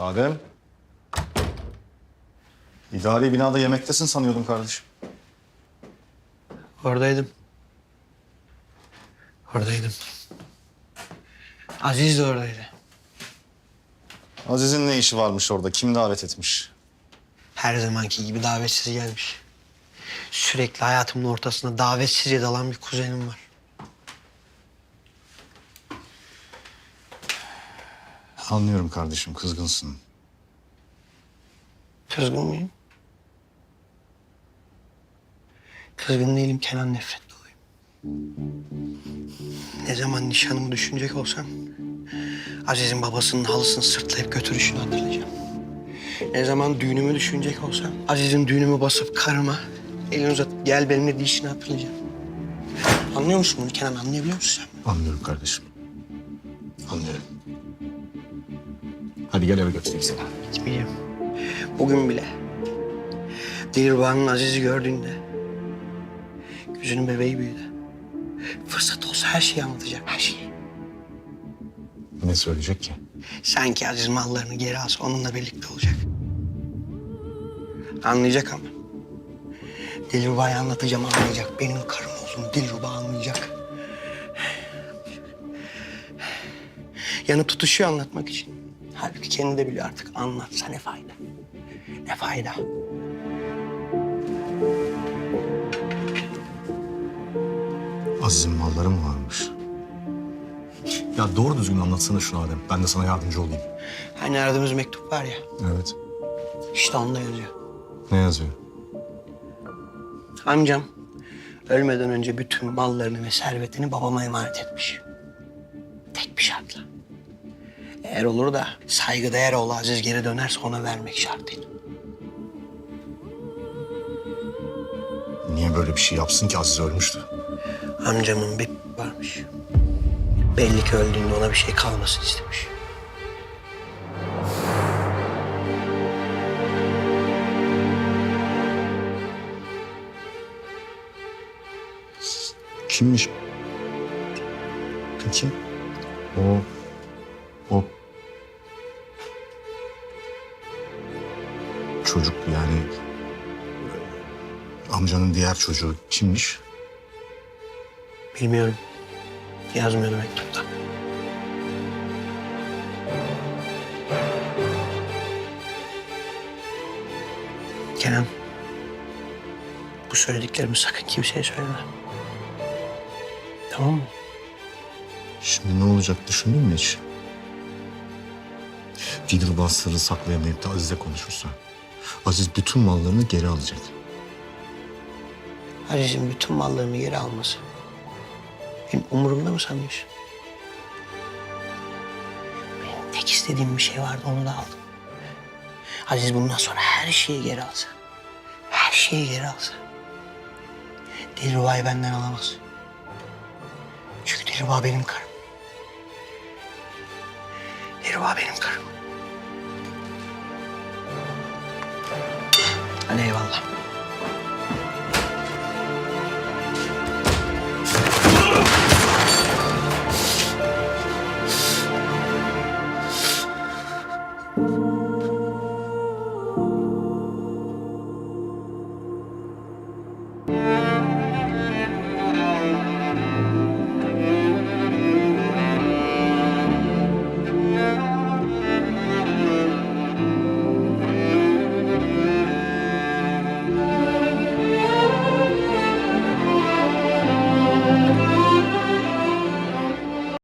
Adem. İdari binada yemektesin sanıyordum kardeşim. Oradaydım. Oradaydım. Aziz de oradaydı. Aziz'in ne işi varmış orada? Kim davet etmiş? Her zamanki gibi davetsiz gelmiş. Sürekli hayatımın ortasında davetsizce dalan bir kuzenim var. Anlıyorum kardeşim, kızgınsın. Kızgın mıyım? Kızgın değilim Kenan nefret doluyum. Ne zaman nişanımı düşünecek olsam Aziz'in babasının halısını sırtlayıp götürüşünü hatırlayacağım. Ne zaman düğünümü düşünecek olsam Aziz'in düğünümü basıp karıma elini uzatıp gel benimle dişini hatırlayacağım. Anlıyor musun bunu Kenan anlayabiliyor musun sen? Anlıyorum kardeşim. Anlıyorum. Hadi gel eve götüreyim seni. Gitmeyeceğim. Bugün bile Dilruba'nın Aziz'i gördüğünde gözünün bebeği büyüdü. Fırsat olsa her şeyi anlatacak, her şeyi. Ne söyleyecek ki? Sanki Aziz mallarını geri alsa onunla birlikte olacak. Anlayacak ama. Dilruba'ya anlatacağım anlayacak. Benim karım olduğunu Dilruba anlayacak. Yanı tutuşuyor anlatmak için. Halbuki kendi de biliyor artık anlatsa ne fayda. Ne fayda. Aziz'in malları mı varmış? Ya doğru düzgün anlatsana şunu Adem. Ben de sana yardımcı olayım. Hani aradığımız mektup var ya. Evet. işte onda yazıyor. Ne yazıyor? Amcam ölmeden önce bütün mallarını ve servetini babama emanet etmiş. Tek bir şartla. Eğer olur da saygıdeğer oğlu Aziz geri dönerse ona vermek şartıyla. Niye böyle bir şey yapsın ki Aziz ölmüştü? Amcamın bir varmış. Belli ki öldüğünde ona bir şey kalmasın istemiş. Kimmiş? Peki. O... Çocuk yani... Amcanın diğer çocuğu kimmiş? Bilmiyorum. Yazmıyordu mektupta. Kenan. Bu söylediklerimi sakın kimseye söyleme. Tamam mı? Şimdi ne olacak düşündün mü hiç? Dilruba sırrı saklayamayıp da Aziz'le konuşursa... Aziz bütün mallarını geri alacak. Aziz'in bütün mallarını geri alması. Benim umurumda mı sanıyorsun? Benim tek istediğim bir şey vardı onu da aldım. Aziz bundan sonra her şeyi geri alsa. Her şeyi geri alsa. Dilruba'yı benden alamaz. Çünkü Dilruba benim karım. Dilruba benim karım. Hadi eyvallah.